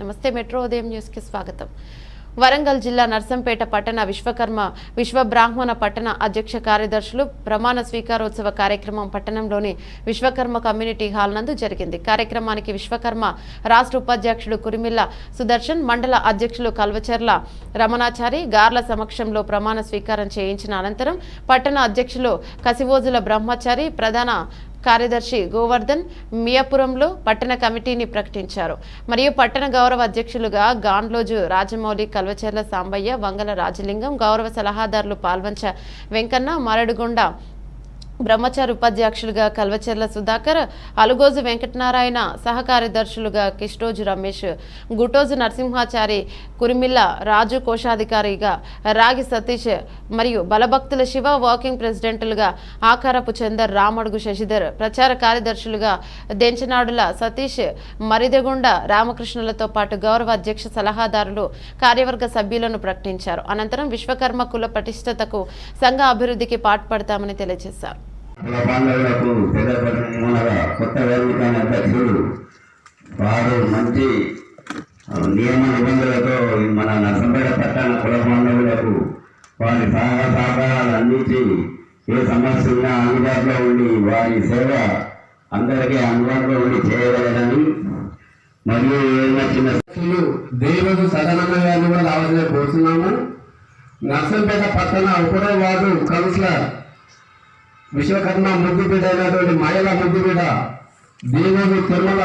నమస్తే మెట్రో ఉదయం న్యూస్కి స్వాగతం. వరంగల్ జిల్లా నర్సంపేట పట్టణ విశ్వకర్మ విశ్వ బ్రాహ్మణ పట్టణ అధ్యక్ష కార్యదర్శులు ప్రమాణ స్వీకారోత్సవ కార్యక్రమం పట్టణంలోని విశ్వకర్మ కమ్యూనిటీ హాల్ నందు జరిగింది. కార్యక్రమానికి విశ్వకర్మ రాష్ట్ర ఉపాధ్యక్షుడు కురిమిల్ల సుదర్శన్ మండల అధ్యక్షులు కల్వచర్ల రమణాచారి గార్ల సమక్షంలో ప్రమాణ స్వీకారం చేయించిన అనంతరం పట్టణ అధ్యక్షులు కసివోజుల బ్రహ్మచారి ప్రధాన కార్యదర్శి గోవర్ధన్ మియాపురంలో పట్టణ కమిటీని ప్రకటించారు. మరియు పట్టణ గౌరవ అధ్యక్షులుగా గాండ్లోజు రాజమౌళి కల్వచెర్ల సాంబయ్య వంగల రాజలింగం గౌరవ సలహాదారులు పాల్వంచ వెంకన్న మరడుగొండ బ్రహ్మచారి ఉపాధ్యక్షులుగా కల్వచెర్ల సుధాకర్ అలుగోజు వెంకటనారాయణ సహకార్యదర్శులుగా కిష్టోజు రమేష్ గుటోజు నరసింహాచారి కురిమిల్ల రాజు కోశాధికారిగా రాగి సతీష్ మరియు బలభక్తుల శివ వాకింగ్ ప్రెసిడెంట్లుగా ఆకారపు చందర్ రామడుగు శశిధర్ ప్రచార కార్యదర్శులుగా దెంచనాడుల సతీష్ మరిదెగుండ రామకృష్ణులతో పాటు గౌరవ అధ్యక్ష సలహాదారులు కార్యవర్గ సభ్యులను ప్రకటించారు. అనంతరం విశ్వకర్మ కుల పటిష్టతకు సంఘ అభివృద్ధికి పాటుపడతామని తెలియజేశారు. కుల బాంధవులకు పెద్దపడినగా కొత్త వేదిక అధ్యక్షుడు వారు మంచి నియమ నిబంధనలతో మన నర్సంపేట పట్టణ కుల బాంధవులకు వారి సహాయ సహకారాలు అందించి ఏ సమస్య ఉన్నా అందుబాటులో ఉండి వారి సేవ అందరికీ అందుబాటులో ఉండి చేయగలరని మరియు ఏదైనా చిన్న అధ్యక్షులు దేవుడు సదనంగా గారిని కూడా రావాలని కోరుతున్నాము నర్సంపేట పట్టణ ఒకటో వార్డు కౌన్సిలర్ విశ్వకర్మ ముద్దుబిడ్డ అయినటువంటి మహిళ ముద్దుబిడ్డ దేవుడు తిరుమల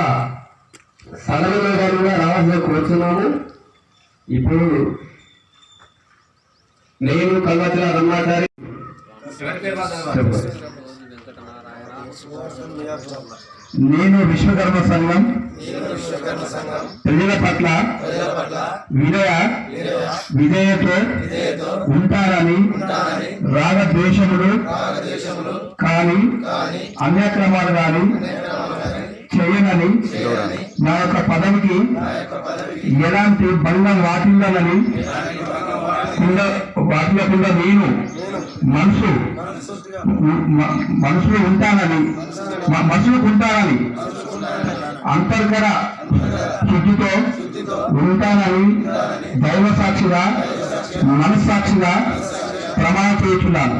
గారిని కూడా రావాలని కోరుతున్నాము ఇప్పుడు నేను కల్వచల రమ్మాచారి నేను విశ్వకర్మ సంఘం. ప్రజల పట్ల వినయ విధేయతో ఉంటారని రాగద్వేషములు కానీ అన్యక్రమాలు కానీ చేయనని నా యొక్క పదవికి ఎలాంటి భంగం వాటిల్లనని వాటిల్లకుండా నేను మనసు. మనసులో ఉంటానని. మనసులకు ఉంటానని. అంతర్గత శుద్ధితో ఉంటానని దైవ సాక్షిగా మనస్సాక్షిగా ప్రమాణ చేస్తున్నాను.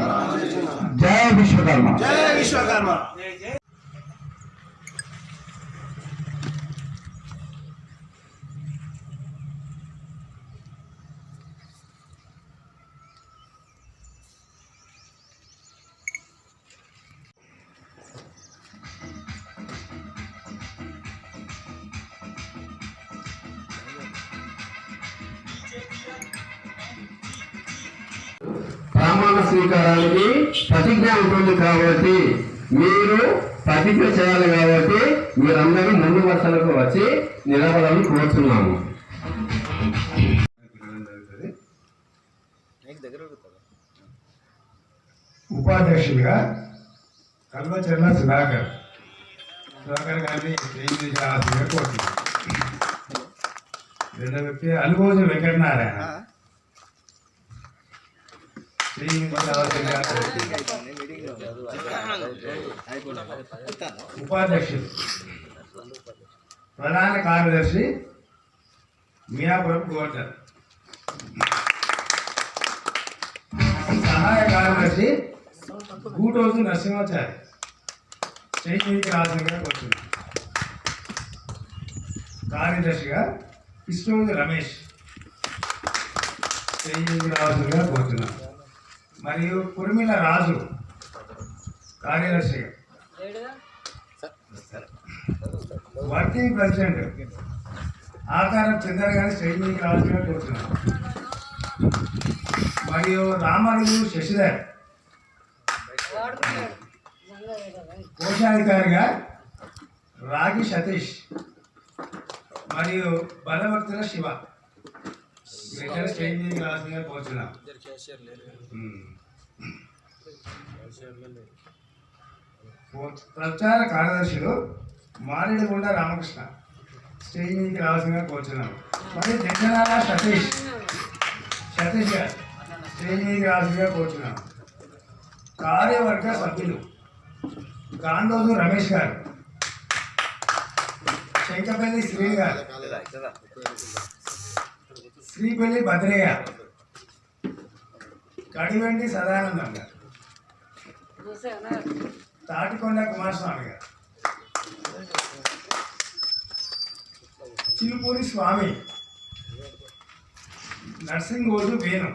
జయ విశ్వకర్మ. ప్రమాణ స్వీకారానికి ప్రతిజ్ఞ ఉంటుంది కాబట్టి మీరు ప్రతిజ్ఞ చేయాలి కాబట్టి మీరందరూ ముందు వరుసలకు వచ్చి నిలబడాలని కోరుతున్నాము ఉపాధ్యక్షులుగా కల్వచర్ల సుధాకర్. సుధాకర్ గారిని చేయించాల్సిందిగా కోరుతున్నాను రెండో వ్యక్తి అలుగోజు వెంకటనారాయణ. ఉపాధ్యక్షుడు ప్రధాన కార్యదర్శి మియాపురం గోవర్ధన్. సహాయ కార్యదర్శి గూటోజు నరసింహాచారి. చేయికి రాజుగా కూర్చుంది కార్యదర్శిగా విష్ణువు రమేష్. చేయికి రాజుగా కూర్చున్నాం మరియు కుర్మిల రాజు కార్యదర్శిగా. Working president. ఆకారం చంద్ర గారి చేయికి రాజుగా కూర్చున్నాం మరియు రామరుడు శశిధర్. కోశాధికారిగా రాగి సతీష్. మరియు బలభక్తుల శివ. మీద. ప్రచార కార్యదర్శులు మారేడుగుండ రామకృష్ణ. స్టేజ్ మీదకి రావాల్సిందిగా కోరుచున్నాం మరియు సతీష్. సతీష్ గారు స్టేజ్ మీదకి రావాల్సిందిగా కోరుచున్నాం కార్యవర్గ సభ్యులు గాంధోజు రమేష్ గారు. శంకపల్లి శ్రీ గారు శ్రీపల్లి భద్రయ్య. కడివెండి సదానందం గారు. తాటికొండ కుమారస్వామి గారు. చిలుపూరి స్వామి. నర్సింగ్ రోజు వేణు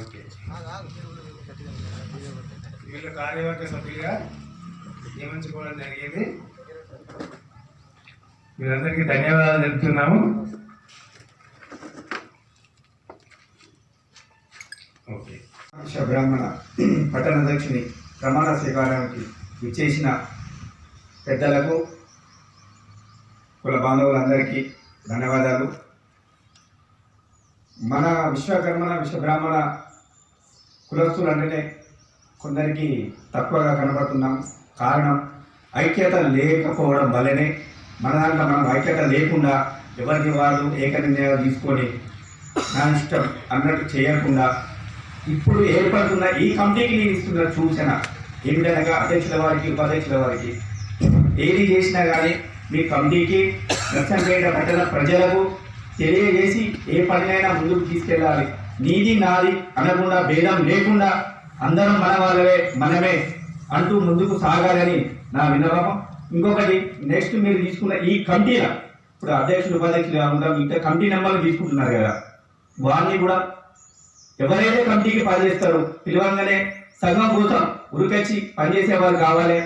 ఓకే. వీళ్ళు కార్యవర్గ సభ్యులుగా నియమించుకోవడం జరిగింది. మీరందరికీ ధన్యవాదాలు తెలుపుతున్నాము. ఓకే. బ్రాహ్మణ పట్టణ అధ్యక్షుని ప్రమాణ స్వీకారానికి విచ్చేసిన పెద్దలకు కుల బాంధవులందరికీ ధన్యవాదాలు. మన విశ్వకర్మణ విశ్వబ్రాహ్మణ కులస్తులు అంటేనే కొందరికి తక్కువగా కనబడుతున్నాం. కారణం ఐక్యత లేకపోవడం వల్లనే మన దాంట్లో మనం ఐక్యత లేకుండా ఎవరిని వాళ్ళు ఏకనిర్ణయాలు తీసుకొని నా ఇష్టం అన్నట్టు చేయకుండా ఇప్పుడు ఏర్పడుతున్న ఈ కమిటీకి నేను ఇస్తున్న సూచన ఏమిటనగా అధ్యక్షుల వారికి ఉపాధ్యక్షుల వారికి? ఏది చేసినా కానీ మీ కమిటీకి నర్సంపేట పట్టణ ప్రజలకు తెలియజేసి ఏ పనినైనా ముందుకు తీసుకెళ్ళాలి. నీది నాది అనకుండా భేదం లేకుండా అందరం మన వాళ్ళవే మనమే అంటూ ముందుకు సాగాలని నా విన్నపం. ఇంకొకటి నెక్స్ట్ మీరు తీసుకున్న ఈ కమిటీల ఇప్పుడు అధ్యక్షులు ఉపాధ్యక్షులు కాకుండా మిగతా కమిటీ నెంబర్లు తీసుకుంటున్నారు కదా వారిని కూడా ఎవరైతే కమిటీకి పనిచేస్తారో పిలవంగానే సగం కోసం ఉరికొచ్చి పనిచేసే వాళ్ళు కావాలి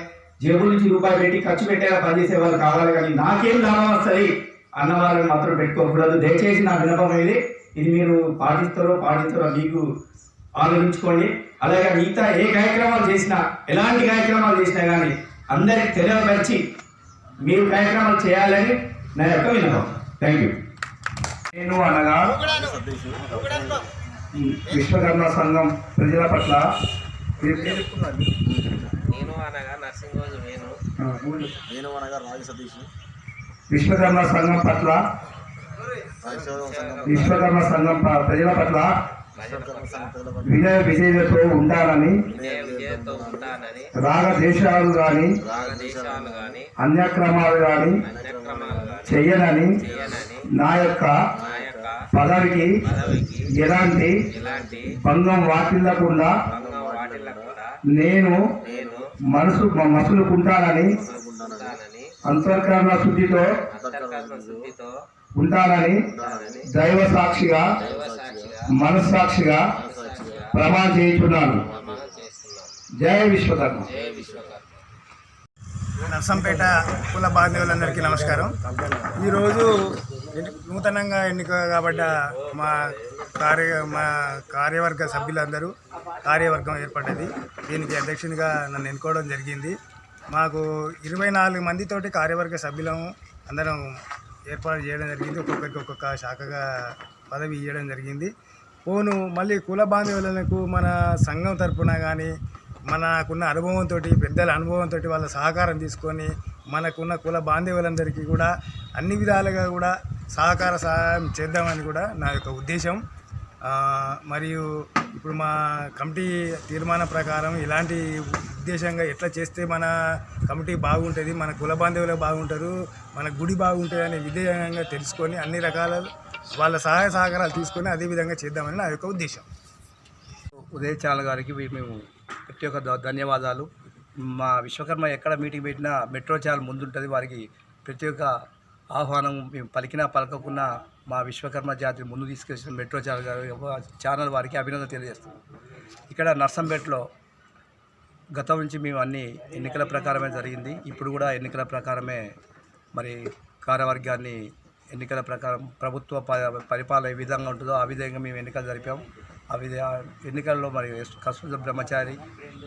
జేబు నుంచి రూపాయి పెట్టి ఖర్చు పెట్టేలా పనిచేసే వాళ్ళు కావాలి కానీ నాకేం లాభం వస్తుంది అన్న వాళ్ళని మాత్రం పెట్టుకోకూడదు. దయచేసి నా వినపం ఇది ఇది మీరు పాటిస్తారో పాటిస్తారో మీకు ఆలోచించుకోండి. అలాగే మిగతా ఏ కార్యక్రమాలు చేసినా ఎలాంటి కార్యక్రమాలు చేసినా కానీ అందరికి తెలియపరిచి మీరు కార్యక్రమాలు చేయాలని నా యొక్క వినపం థ్యాంక్ యూ నేను అనగా విశ్వకర్మ సంఘం ప్రజల పట్ల నేను అనగా నర్సింగ్ రోజు నేను నేను అనగా రాగి సతీష్. విశ్వకర్మ సంఘం పట్ల విశ్వకర్మ సంఘం ప్రజల పట్ల విజయ విజయతో ఉండాలని రాగ దేశాలు గాని రాగదేశాలు గాని అన్యక్రమాలు గాని చెయ్యనని నా యొక్క పదవికి ఎలాంటి భంగం వాటిల్లకుండా నేను మనసు మసులుకుంటానని అంతర్కరణ శుద్ధితో ఉంటానని దైవ సాక్షిగా మనస్సాక్షిగా సాక్షిగా ప్రమాణం చేయించున్నాను. జయ విశ్వకర్మ. నర్సంపేట కుల బాంధవులందరికీ నమస్కారం. ఈరోజు నూతనంగా ఎన్నిక కాబడ్డ మా కార్య మా కార్యవర్గ సభ్యులందరూ కార్యవర్గం ఏర్పడ్డది. దీనికి అధ్యక్షునిగా నన్ను ఎన్నుకోవడం జరిగింది. మాకు ఇరవై నాలుగు మందితోటి కార్యవర్గ సభ్యులం అందరం ఏర్పాటు చేయడం జరిగింది. ఒక్కొక్కరికి ఒక్కొక్క శాఖగా పదవి ఇవ్వడం జరిగింది. పోను మళ్ళీ కుల బాంధవులకు మన సంఘం తరపున కానీ మనకున్న అనుభవంతో పెద్దల అనుభవంతో వాళ్ళ సహకారం తీసుకొని మనకున్న కుల బాంధవులందరికీ కూడా అన్ని విధాలుగా కూడా సహకార సహాయం చేద్దామని కూడా నా యొక్క ఉద్దేశం. మరియు ఇప్పుడు మా కమిటీ తీర్మానం ప్రకారం ఇలాంటి ఉద్దేశంగా ఎట్లా చేస్తే మన కమిటీ బాగుంటుంది మన కుల బాంధవులు బాగుంటారు మన గుడి బాగుంటుంది అనే విధంగా తెలుసుకొని అన్ని రకాల వాళ్ళ సహాయ సహకారాలు తీసుకొని అదే విధంగా చేద్దామని నా యొక్క ఉద్దేశం. ఉదయ్ ఛానల్ గారికి మేము ప్రతి ధ- ధన్యవాదాలు. మా విశ్వకర్మ ఎక్కడ మీటింగ్ పెట్టినా మెట్రో ఛానల్ ముందుంటుంది. వారికి ప్రతి ఒక్క ఆహ్వానం మేము పలికినా పలకకున్నా మా విశ్వకర్మ జాతి ముందు తీసుకొచ్చిన మెట్రో ఛానల్ గారి ఛానల్ వారికి అభినందన తెలియజేస్తున్నాం. ఇక్కడ నర్సంపేటలో గతం నుంచి మేము అన్ని ఎన్నికల ప్రకారమే జరిగింది. ఇప్పుడు కూడా ఎన్నికల ప్రకారమే మరి కార్యవర్గాన్ని ఎన్నికల ప్రకారం ప్రభుత్వ ప- పరిపాలన ఏ విధంగా ఉంటుందో ఆ విధంగా మేము ఎన్నికలు జరిపాం. ఆ విధ ఎన్నికల్లో మరి ఎస్ కస్తూరి బ్రహ్మచారి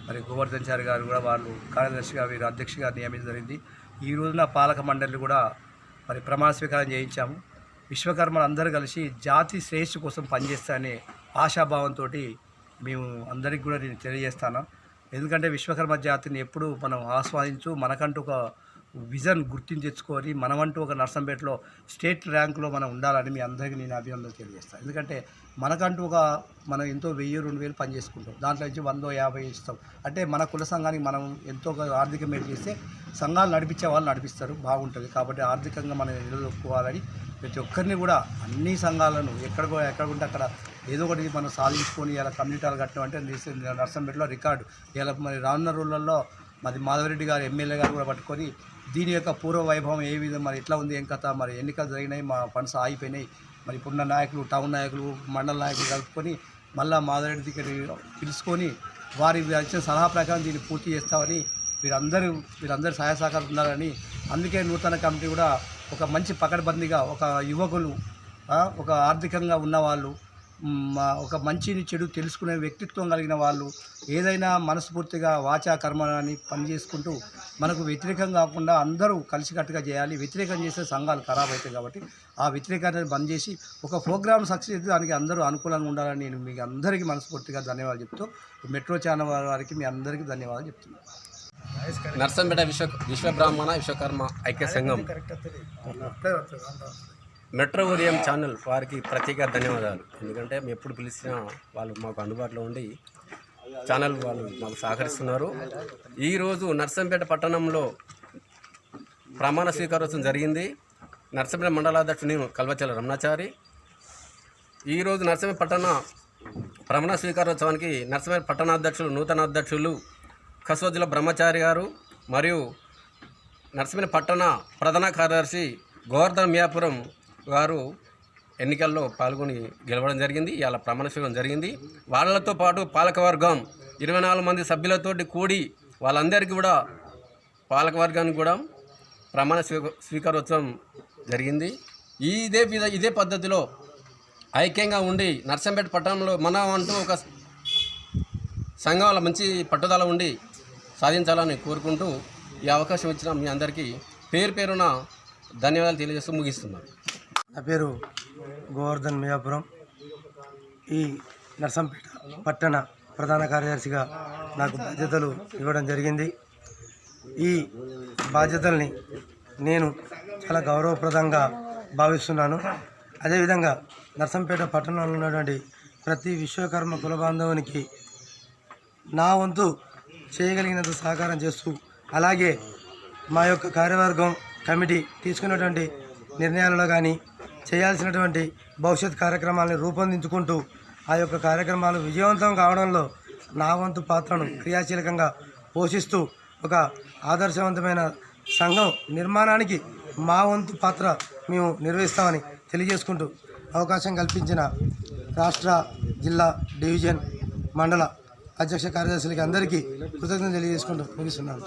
మరి గోవర్ధన్ చారి గారు కూడా వాళ్ళు కార్యదర్శిగా వీరు అధ్యక్షుగా నియమించడం జరిగింది. ఈ రోజున పాలక మండలి కూడా మరి ప్రమాణ స్వీకారం చేయించాము. విశ్వకర్మలు అందరూ కలిసి జాతి శ్రేయస్సు కోసం పనిచేస్తానే ఆశాభావంతో మేము అందరికి కూడా నేను తెలియజేస్తాను. ఎందుకంటే విశ్వకర్మ జాతిని ఎప్పుడు మనం ఆస్వాదించు మనకంటూ ఒక విజన్ గుర్తించి తెచ్చుకొని మనమంటూ ఒక నర్సంపేటలో స్టేట్ ర్యాంకులో మనం ఉండాలని మీ అందరికీ నేను అభినందనలు తెలియజేస్తాను ఎందుకంటే మనకంటూ ఒక మనం ఎంతో వెయ్యి రెండు వేలు పని చేసుకుంటాం. దాంట్లో నుంచి వందో యాభై ఇస్తాం. అంటే మన కుల సంఘానికి మనం ఎంతో ఆర్థిక మేలు చేస్తే సంఘాలు నడిపించే వాళ్ళు నడిపిస్తారు బాగుంటుంది. కాబట్టి ఆర్థికంగా మనం నిలదొక్కుకోవాలని ప్రతి ఒక్కరిని కూడా అన్ని సంఘాలను ఎక్కడ ఎక్కడ ఉంటే అక్కడ ఏదో ఒకటి మనం సాధించుకొని ఇలా కమ్యూనిటీలు కట్టడం అంటే నర్సంపేటలో రికార్డు. ఇలా మరి రానున్న రోజులలో మరి మాధవరెడ్డి గారు ఎమ్మెల్యే గారు కూడా పట్టుకొని దీని యొక్క పూర్వ వైభవం ఏ విధంగా మరి ఎట్లా ఉంది ఏం కథ మరి ఎన్నికలు జరిగినాయి మా ఫండ్స్ ఆగిపోయినాయి. మరి ఇప్పుడున్న నాయకులు టౌన్ నాయకులు మండల నాయకులు కలుపుకొని మళ్ళా మాధవరెడ్డి దగ్గర పిలుచుకొని వారి ఇచ్చిన సలహా ప్రకారం దీన్ని పూర్తి చేస్తామని వీరందరూ వీరందరూ సహాయ సహకారం ఉన్నారని అందుకే నూతన కమిటీ కూడా ఒక మంచి పకడ్బందీగా ఒక యువకులు ఒక ఆర్థికంగా ఉన్నవాళ్ళు ఒక మంచిని చెడు తెలుసుకునే వ్యక్తిత్వం కలిగిన వాళ్ళు ఏదైనా మనస్ఫూర్తిగా వాచా కర్మని పని చేసుకుంటూ మనకు వ్యతిరేకం కాకుండా అందరూ కలిసికట్టుగా చేయాలి. వ్యతిరేకం చేస్తే సంఘాలు ఖరాబ్ అవుతాయి కాబట్టి ఆ వ్యతిరేకాన్ని బంద్ చేసి ఒక ప్రోగ్రామ్ సక్సెస్ అయితే దానికి అందరూ అనుకూలంగా ఉండాలని నేను మీకు అందరికీ మనస్ఫూర్తిగా ధన్యవాదాలు చెప్తూ మెట్రో ఛానల్ వారికి మీ అందరికీ ధన్యవాదాలు చెప్తున్నాను నర్సంపేట విశ్వ విశ్వ బ్రాహ్మణ విశ్వకర్మ ఐక్య సంఘం. మెట్రో ఉదయం ఛానల్ వారికి ప్రత్యేక ధన్యవాదాలు. ఎందుకంటే మేము ఎప్పుడు పిలిచినా వాళ్ళు మాకు అందుబాటులో ఉండి ఛానల్ వాళ్ళు మాకు సహకరిస్తున్నారు. ఈరోజు నర్సంపేట పట్టణంలో ప్రమాణ స్వీకారోత్సవం జరిగింది. నర్సంపేట మండలాధ్యక్షుడు నేను కల్వచల రమణాచారి. ఈరోజు నర్సంపేట పట్టణ ప్రమాణ స్వీకారోత్సవానికి నర్సంపేట పట్టణాధ్యక్షులు నూతన అధ్యక్షులు కసోజుల బ్రహ్మచారి గారు మరియు నర్సంపేట పట్టణ ప్రధాన కార్యదర్శి గోవర్ధన్ మియాపురం గారు ఎన్నికల్లో పాల్గొని గెలవడం జరిగింది. ఇవాళ ప్రమాణ స్వీకారం జరిగింది. వాళ్ళతో పాటు పాలకవర్గం ఇరవై నాలుగు మంది సభ్యులతోటి కూడి వాళ్ళందరికీ కూడా పాలకవర్గానికి కూడా ప్రమాణ స్వీకారోత్సవం జరిగింది. ఇదే విధ ఇదే పద్ధతిలో ఐక్యంగా ఉండి నర్సంపేట పట్టణంలో మనం అంటూ ఒక సంఘాల మంచి పట్టుదల ఉండి సాధించాలని కోరుకుంటూ ఈ అవకాశం ఇచ్చిన మీ అందరికీ పేరు పేరున ధన్యవాదాలు తెలియజేస్తూ ముగిస్తున్నాను. నా పేరు గోవర్ధన్ మియాపురం. ఈ నర్సంపేట పట్టణ ప్రధాన కార్యదర్శిగా నాకు బాధ్యతలు ఇవ్వడం జరిగింది. ఈ బాధ్యతల్ని నేను చాలా గౌరవప్రదంగా భావిస్తున్నాను. అదేవిధంగా నర్సంపేట పట్టణంలో ఉన్నటువంటి ప్రతి విశ్వకర్మ కుల బాంధవునికి నా వంతు చేయగలిగినంత సహకారం చేస్తూ అలాగే మా యొక్క కార్యవర్గం కమిటీ తీసుకున్నటువంటి నిర్ణయాలలో కానీ చేయాల్సినటువంటి భవిష్యత్ కార్యక్రమాలను రూపొందించుకుంటూ ఆ యొక్క కార్యక్రమాలు విజయవంతం కావడంలో నా వంతు పాత్రను క్రియాశీలకంగా పోషిస్తూ ఒక ఆదర్శవంతమైన సంఘం నిర్మాణానికి మా వంతు పాత్ర మేము నిర్వహిస్తామని తెలియజేసుకుంటూ అవకాశం కల్పించిన రాష్ట్ర జిల్లా డివిజన్ మండల అధ్యక్ష కార్యదర్శులకి అందరికీ కృతజ్ఞతలు తెలియజేసుకుంటూ ముగిస్తున్నాను.